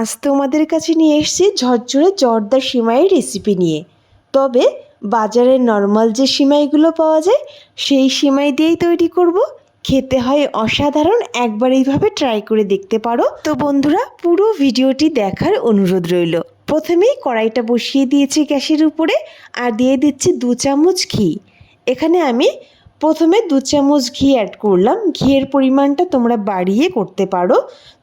আজ তোমাদের কাছে নিয়ে এসেছি ঝরঝরে জর্দার সিমাইয়ের রেসিপি নিয়ে। তবে বাজারে নর্মাল যে সিমাইগুলো পাওয়া যায়, সেই সিমাই দিয়েই তৈরি করব। খেতে হয় অসাধারণ, একবার এইভাবে ট্রাই করে দেখতে পারো। তো বন্ধুরা, পুরো ভিডিওটি দেখার অনুরোধ রইল। প্রথমেই কড়াইটা বসিয়ে দিয়েছি গ্যাসের উপরে আর দিয়ে দিচ্ছি দু চামচ ঘি। এখানে আমি প্রথমে দু চামচ ঘি অ্যাড করলাম। ঘিয়ের পরিমাণটা তোমরা বাড়িয়ে করতে পারো।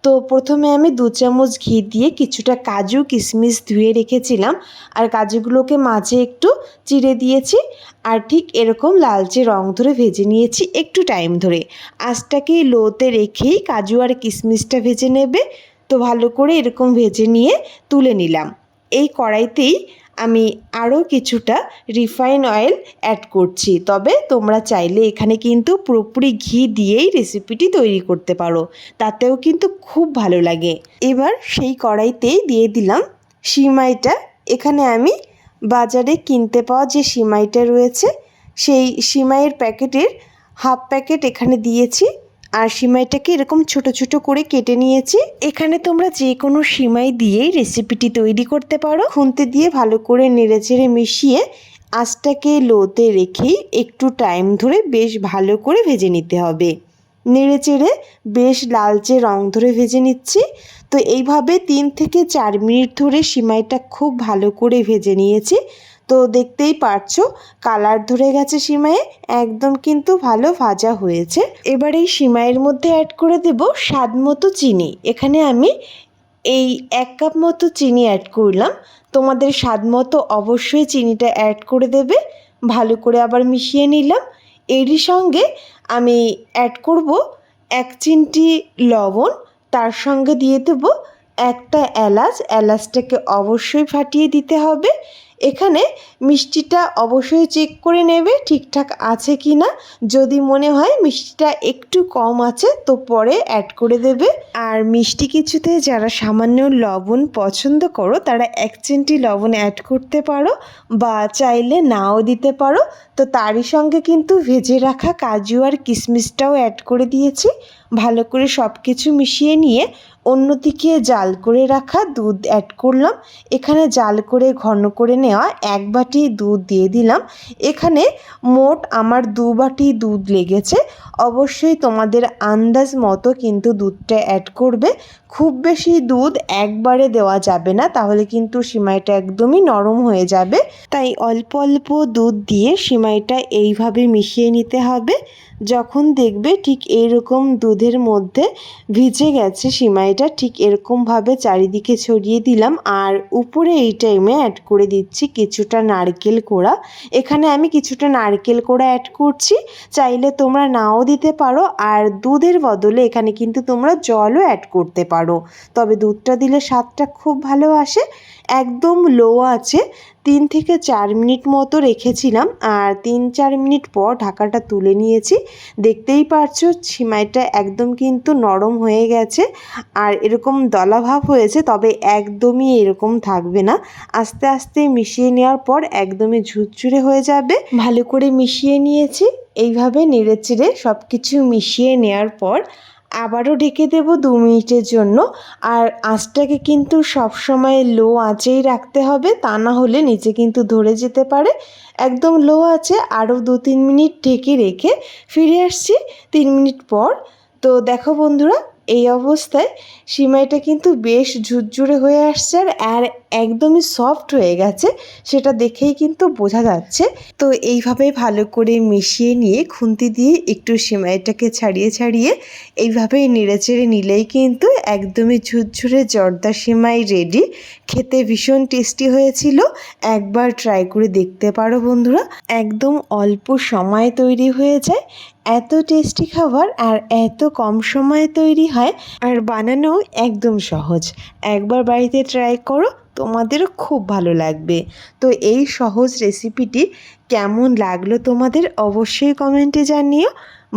তো প্রথমে আমি দু চামচ ঘি দিয়ে কিছুটা কাজু, কিশমিশ ধুয়ে রেখেছিলাম। আর কাজুগুলোকে মাঝে একটু চিড়ে দিয়েছি। আর ঠিক এরকম লালচে রং ধরে ভেজে নিয়েছি একটু টাইম ধরে। আঁচটাকে লোতে রেখেই কাজু আর কিশমিশটা ভেজে নেবে। তো ভালো করে এরকম ভেজে নিয়ে তুলে নিলাম। এই কড়াইতেই আমি আরও কিছুটা রিফাইন অয়েল অ্যাড করছি। তবে তোমরা চাইলে এখানে কিন্তু পুরোপুরি ঘি দিয়েই রেসিপিটি তৈরি করতে পারো। তাতেও কিন্তু খুব ভালো লাগে। এবার সেই কড়াইতেই দিয়ে দিলাম সিমাইটা। এখানে আমি বাজারে কিনতে পাওয়া যে সিমাইটা রয়েছে, সেই সিমাইয়ের প্যাকেটের হাফ প্যাকেট এখানে দিয়েছি। আর সিমাইটাকে এরকম ছোট ছোট করে কেটে নিয়েছি। এখানে তোমরা যে কোনো সিমাই দিয়েই রেসিপিটি তৈরি করতে পারো। খুন্তি দিয়ে ভালো করে নেড়েচেড়ে মিশিয়ে আঁচটাকে লোতে রেখেই একটু টাইম ধরে বেশ ভালো করে ভেজে নিতে হবে। নেড়েচেড়ে বেশ লালচে রং ধরে ভেজে নিচ্ছি। তো এইভাবে তিন থেকে চার মিনিট ধরে সিমাইটা খুব ভালো করে ভেজে নিয়েছি। তো দেখতেই পারছ, কালার ধরে গেছে সিমাইয়ে, একদম কিন্তু ভালো ভাজা হয়েছে। এবার এই সিমাইয়ের মধ্যে অ্যাড করে দেব স্বাদ মতো চিনি। এখানে আমি এই এক কাপ মতো চিনি অ্যাড করলাম। তোমাদের স্বাদ মতো অবশ্যই চিনিটা অ্যাড করে দেবে। ভালো করে আবার মিশিয়ে নিলাম। এরই সঙ্গে আমি অ্যাড করব এক চিমটি লবণ, তার সঙ্গে দিয়ে দেবো একটা এলাচ। এলাচটাকে অবশ্যই ফাটিয়ে দিতে হবে। এখানে মিষ্টিটা অবশ্যই চেক করে নেবে ঠিকঠাক আছে কি না যদি মনে হয় মিষ্টিটা একটু কম আছে, তো পরে অ্যাড করে দেবে। আর মিষ্টি কিছুতে যারা সামান্য লবণ পছন্দ করো, তারা এক চিমটি লবণ অ্যাড করতে পারো বা চাইলে নাও দিতে পারো। তো তারই সঙ্গে কিন্তু ভেজে রাখা কাজু আর কিশমিশটাও অ্যাড করে দিয়েছি। ভালো করে সব কিছু মিশিয়ে নিয়ে অন্যদিকে জাল করে রাখা দুধ অ্যাড করলাম। এখানে জাল করে ঘন করে নেওয়া এক বাটি দুধ দিয়ে দিলাম। এখানে মোট আমার দু বাটি দুধ লেগেছে। অবশ্যই তোমাদের আন্দাজ মতো কিন্তু দুধটা অ্যাড করবে। খুব বেশি দুধ একবারে দেওয়া যাবে না, তাহলে কিন্তু সিমাইটা একদমই নরম হয়ে যাবে। তাই অল্প অল্প দুধ দিয়ে সিমাইটা এইভাবে মিশিয়ে নিতে হবে। যখন দেখবে ঠিক এইরকম দুধের মধ্যে ভিজে গেছে সিমাইটা, ঠিক এরকমভাবে চারিদিকে ছড়িয়ে দিলাম আর উপরে এই টাইমে অ্যাড করে দিচ্ছি কিছুটা নারকেল কোড়া। এখানে আমি কিছুটা নারকেল কোড়া অ্যাড করছি, চাইলে তোমরা নাও দিতে পারো আর দুধের বদলে এখানে কিন্তু তোমরা জলও অ্যাড করতে পারো। তবে দুধটা দিলে স্বাদটা খুব ভালো আসে, একদম লো আছে তিন থেকে চার মিনিট মতো রেখেছিলাম আর তিন চার মিনিট পর ঢাকাটা তুলে নিয়েছি। দেখতেই পারছ, সিমাইটা একদম কিন্তু নরম হয়ে গেছে আর এরকম দলাভাব হয়েছে, তবে একদমই এরকম থাকবে না। আস্তে আস্তে মিশিয়ে নেওয়ার পর একদমই ঝুরঝুরে হয়ে যাবে। ভালো করে মিশিয়ে নিয়েছি। এইভাবে নেড়ে চেড়ে সব কিছু মিশিয়ে নেওয়ার পর আবারও ঢেকে দেব দু মিনিটের জন্য। আর আঁচটাকে কিন্তু সবসময় লো আঁচেই রাখতে হবে, তা না হলে নিচে কিন্তু ধরে যেতে পারে। একদম লো আছে আরও দু তিন মিনিট ঢেকে রেখে ফিরে আসছি তিন মিনিট পর। তো দেখো বন্ধুরা এই অবস্থায় সিমাইটা কিন্তু বেশ ঝুরঝুরে হয়ে আসছে আর একদমই সফট হয়ে গেছে, সেটা দেখেই কিন্তু বোঝা যাচ্ছে। তো এইভাবে ভালো করে মিশিয়ে নিয়ে খুন্তি দিয়ে একটু সিমাইটাকে ছাড়িয়ে ছাড়িয়ে এইভাবে নেড়েচেড়ে নিলেই কিন্তু একদমই ঝুরঝুরে জর্দা সিমাই রেডি খেতে ভীষণ টেস্টি হয়েছিল। একবার ট্রাই করে দেখতে পারো বন্ধুরা। একদম অল্প সময়ে তৈরি হয়ে যায়। এত টেস্টি খাবার আর এত কম সময়ে তৈরি হয় আর বানানো একদম সহজ। একবার বাড়িতে ট্রাই করো, তোমাদেরও খুব ভালো লাগবে। তো এই সহজ রেসিপিটি কেমন লাগল তোমাদের অবশ্যই কমেন্টে জানিও।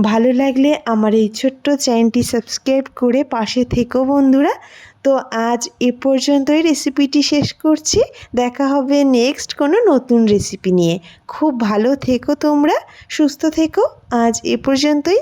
ভালো লাগলে আমার এই ছোট্ট চ্যানেলটি সাবস্ক্রাইব করে পাশে থেকো বন্ধুরা। তো আজ এ পর্যন্তই রেসিপিটি শেষ করছি। দেখা হবে নেক্সট কোনো নতুন রেসিপি নিয়ে। খুব ভালো থেকো তোমরা, সুস্থ থেকো। আজ এ পর্যন্তই।